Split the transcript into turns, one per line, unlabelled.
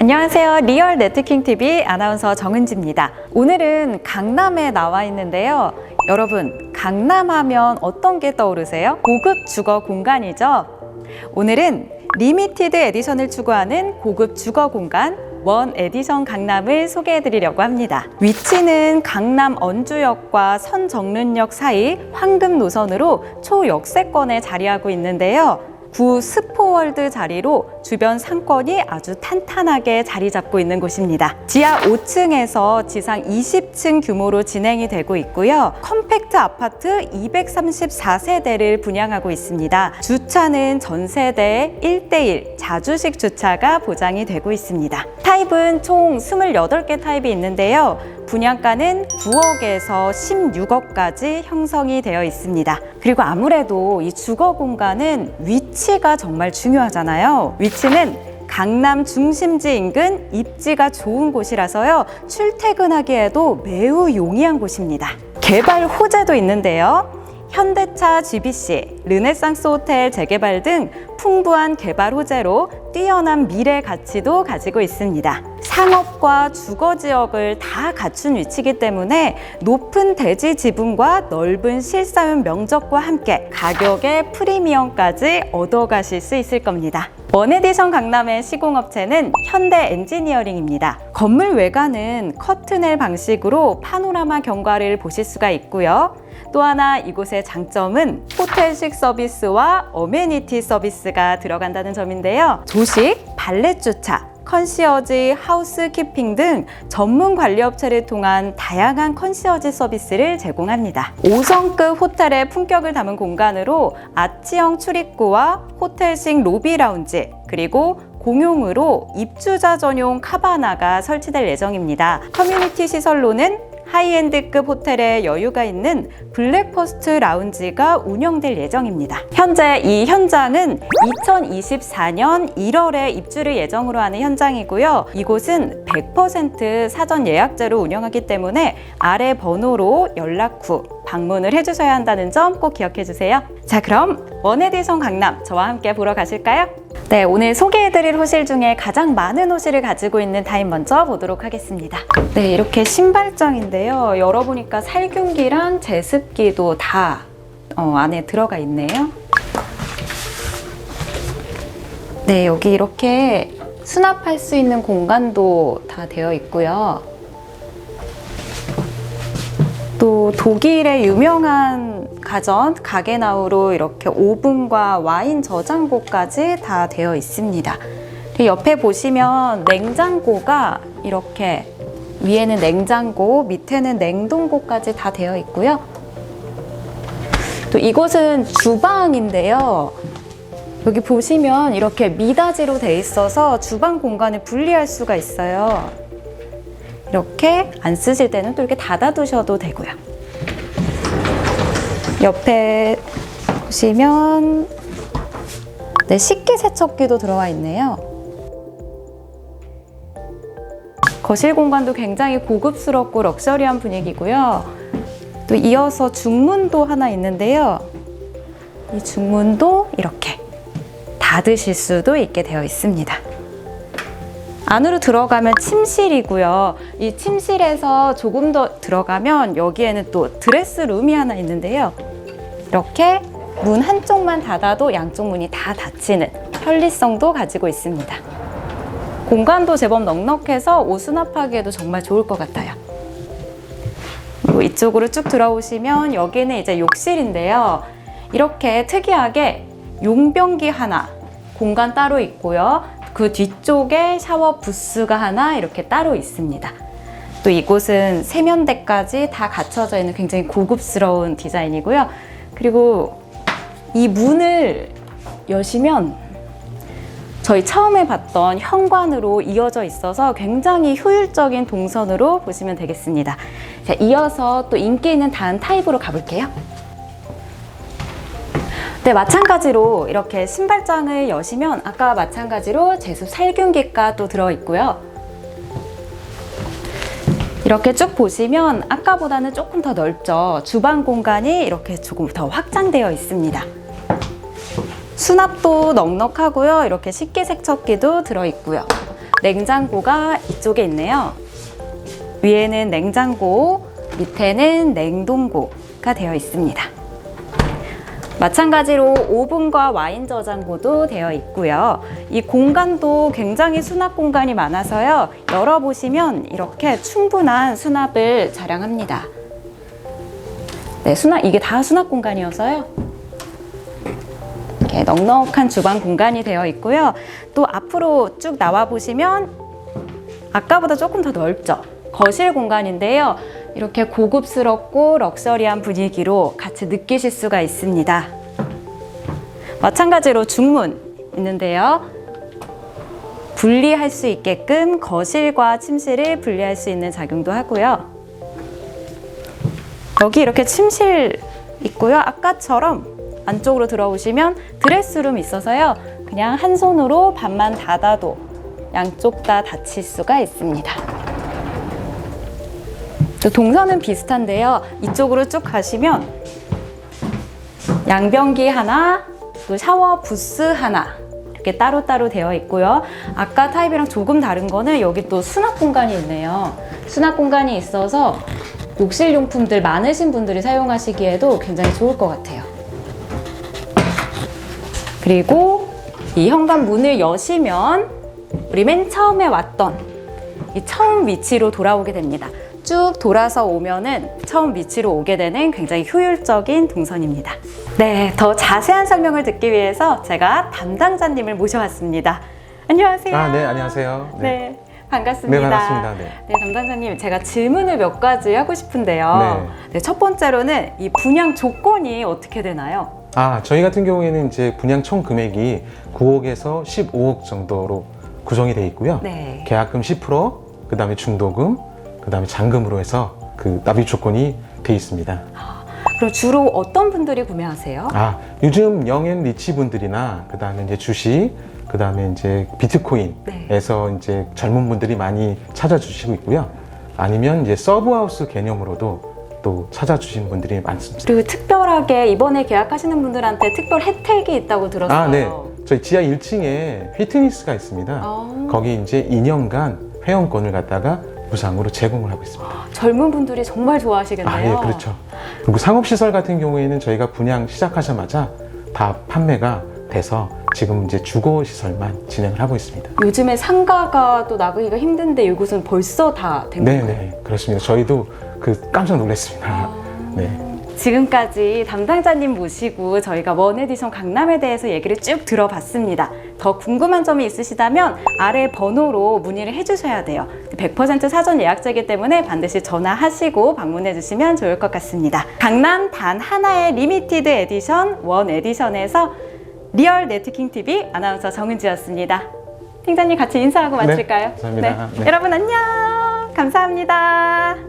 안녕하세요. 리얼 네트킹 TV 아나운서 정은지입니다. 오늘은 강남에 나와 있는데요. 여러분, 강남하면 어떤 게 떠오르세요? 고급 주거 공간이죠. 오늘은 리미티드 에디션을 추구하는 고급 주거 공간 원 에디션 강남을 소개해 드리려고 합니다. 위치는 강남 언주역과 선정릉역 사이 황금 노선으로 초역세권에 자리하고 있는데요. 구 스포월드 자리로 주변 상권이 아주 탄탄하게 자리 잡고 있는 곳입니다. 지하 5층에서 지상 20층 규모로 진행이 되고 있고요. 컴팩트 아파트 234세대를 분양하고 있습니다. 주차는 전 세대 1대1 자주식 주차가 보장이 되고 있습니다. 타입은 총 28개 타입이 있는데요. 분양가는 9억에서 16억까지 형성이 되어 있습니다. 그리고 아무래도 이 주거 공간은 위치가 정말 중요하잖아요. 위치는 강남 중심지 인근 입지가 좋은 곳이라서요. 출퇴근하기에도 매우 용이한 곳입니다. 개발 호재도 있는데요. 현대차 GBC, 르네상스 호텔 재개발 등 풍부한 개발 호재로 뛰어난 미래 가치도 가지고 있습니다. 상업과 주거 지역을 다 갖춘 위치이기 때문에 높은 대지 지분과 넓은 실사용 면적과 함께 가격의 프리미엄까지 얻어가실 수 있을 겁니다. 원에디션 강남의 시공업체는 현대 엔지니어링입니다. 건물 외관은 커튼el 방식으로 파노라마 경관을 보실 수가 있고요. 또 하나 이곳 의 장점은 호텔식 서비스와 어메니티 서비스가 들어간다는 점인데요. 조식, 발렛 주차, 컨시어지, 하우스키핑 등 전문 관리 업체를 통한 다양한 컨시어지 서비스를 제공합니다. 5성급 호텔의 품격을 담은 공간으로 아치형 출입구와 호텔식 로비 라운지, 그리고 공용으로 입주자 전용 카바나가 설치될 예정입니다. 커뮤니티 시설로는 하이엔드급 호텔에 여유가 있는 블랙퍼스트 라운지가 운영될 예정입니다. 현재 이 현장은 2024년 1월에 입주를 예정으로 하는 현장이고요. 이곳은 100% 사전 예약제로 운영하기 때문에 아래 번호로 연락 후 방문을 해주셔야 한다는 점 꼭 기억해 주세요. 자, 그럼 원에디션 강남 저와 함께 보러 가실까요? 네, 오늘 소개해드릴 호실 중에 가장 많은 호실을 가지고 있는 타임 먼저 보도록 하겠습니다. 네, 이렇게 신발장인데요. 열어보니까 살균기랑 제습기도 다 어, 안에 들어가 있네요. 네, 여기 이렇게 수납할 수 있는 공간도 다 되어 있고요. 또 독일의 유명한 가전 가게나우로 이렇게 오븐과 와인 저장고까지 다 되어 있습니다. 옆에 보시면 냉장고가 이렇게 위에는 냉장고, 밑에는 냉동고까지 다 되어 있고요. 또 이곳은 주방인데요. 여기 보시면 이렇게 미닫이로 돼 있어서 주방 공간을 분리할 수가 있어요. 이렇게 안 쓰실 때는 또 이렇게 닫아 두셔도 되고요. 옆에 보시면 네, 식기 세척기도 들어와 있네요. 거실 공간도 굉장히 고급스럽고 럭셔리한 분위기고요. 또 이어서 중문도 하나 있는데요. 이 중문도 이렇게 닫으실 수도 있게 되어 있습니다. 안으로 들어가면 침실이고요. 이 침실에서 조금 더 들어가면 여기에는 또 드레스룸이 하나 있는데요. 이렇게 문 한쪽만 닫아도 양쪽 문이 다 닫히는 편리성도 가지고 있습니다. 공간도 제법 넉넉해서 옷 수납하기에도 정말 좋을 것 같아요. 이쪽으로 쭉 들어오시면 여기는 이제 욕실인데요. 이렇게 특이하게 용변기 하나 공간 따로 있고요. 그 뒤쪽에 샤워 부스가 하나 이렇게 따로 있습니다. 또 이곳은 세면대까지 다 갖춰져 있는 굉장히 고급스러운 디자인이고요. 그리고 이 문을 여시면 저희 처음에 봤던 현관으로 이어져 있어서 굉장히 효율적인 동선으로 보시면 되겠습니다. 자, 이어서 또 인기 있는 다음 타입으로 가볼게요. 네, 마찬가지로 이렇게 신발장을 여시면 아까 마찬가지로 제습 살균기가 또 들어있고요. 이렇게 쭉 보시면 아까보다는 조금 더 넓죠. 주방 공간이 이렇게 조금 더 확장되어 있습니다. 수납도 넉넉하고요. 이렇게 식기 세척기도 들어있고요. 냉장고가 이쪽에 있네요. 위에는 냉장고, 밑에는 냉동고가 되어 있습니다. 마찬가지로 오븐과 와인 저장고도 되어 있고요. 이 공간도 굉장히 수납 공간이 많아서요. 열어보시면 이렇게 충분한 수납을 자랑합니다. 네, 수납, 이게 다 수납 공간이어서요. 이렇게 넉넉한 주방 공간이 되어 있고요. 또 앞으로 쭉 나와 보시면 아까보다 조금 더 넓죠. 거실 공간인데요. 이렇게 고급스럽고 럭셔리한 분위기로 같이 느끼실 수가 있습니다. 마찬가지로 중문 있는데요. 분리할 수 있게끔 거실과 침실을 분리할 수 있는 작용도 하고요. 여기 이렇게 침실 있고요. 아까처럼 안쪽으로 들어오시면 드레스룸 있어서요. 그냥 한 손으로 반만 닫아도 양쪽 다 닫힐 수가 있습니다. 또 동선은 비슷한데요. 이쪽으로 쭉 가시면 양변기 하나, 또 샤워 부스 하나 이렇게 따로따로 되어 있고요. 아까 타입이랑 조금 다른 거는 여기 또 수납 공간이 있네요. 수납 공간이 있어서 욕실 용품들 많으신 분들이 사용하시기에도 굉장히 좋을 것 같아요. 그리고 이 현관 문을 여시면 우리 맨 처음에 왔던 이 처음 위치로 돌아오게 됩니다. 쭉 돌아서 오면은 처음 위치로 오게 되는 굉장히 효율적인 동선입니다. 네, 더 자세한 설명을 듣기 위해서 제가 담당자님을 모셔왔습니다. 안녕하세요.
아, 네, 안녕하세요.
네, 반갑습니다.
네, 반갑습니다. 네.
네, 담당자님, 제가 질문을 몇 가지 하고 싶은데요. 네, 첫 번째로는 이 분양 조건이 어떻게 되나요?
아, 저희 같은 경우에는 이제 분양 총 금액이 9억에서 15억 정도로 구성이 되어 있고요.
네.
계약금 10%, 그다음에 중도금, 그 다음에 잔금으로 해서 그 납입 조건이 되어 있습니다.
그럼 주로 어떤 분들이 구매하세요?
아, 요즘 영앤 리치 분들이나 그 다음에 이제 주식, 그 다음에 이제 비트코인에서 이제 젊은 분들이 많이 찾아주시고 있고요. 아니면 이제 서브하우스 개념으로도 또 찾아주시는 분들이 많습니다.
그리고 특별하게 이번에 계약하시는 분들한테 특별 혜택이 있다고 들었어요.
아, 네. 저희 지하 1층에 피트니스가 있습니다.
아.
거기 이제 2년간 회원권을 갖다가 무상으로 제공을 하고 있습니다.
젊은 분들이 정말 좋아하시겠네요.
아, 예, 그렇죠. 그리고 상업시설 같은 경우에는 저희가 분양 시작하자마자 다 판매가 돼서 지금 이제 주거시설만 진행을 하고 있습니다.
요즘에 상가가 또 나가기가 힘든데 이곳은 벌써 다된
네,
건가요?
네, 그렇습니다. 저희도 그 깜짝 놀랐습니다. 네.
지금까지 담당자님 모시고 저희가 원 에디션 강남에 대해서 얘기를 쭉 들어봤습니다. 더 궁금한 점이 있으시다면 아래 번호로 문의를 해주셔야 돼요. 100% 사전 예약제이기 때문에 반드시 전화하시고 방문해 주시면 좋을 것 같습니다. 강남 단 하나의 리미티드 에디션 원 에디션에서 리얼 네트킹 TV 아나운서 정은지였습니다. 팀장님 같이 인사하고
네,
마칠까요?
감사합니다. 네.
여러분 안녕. 감사합니다.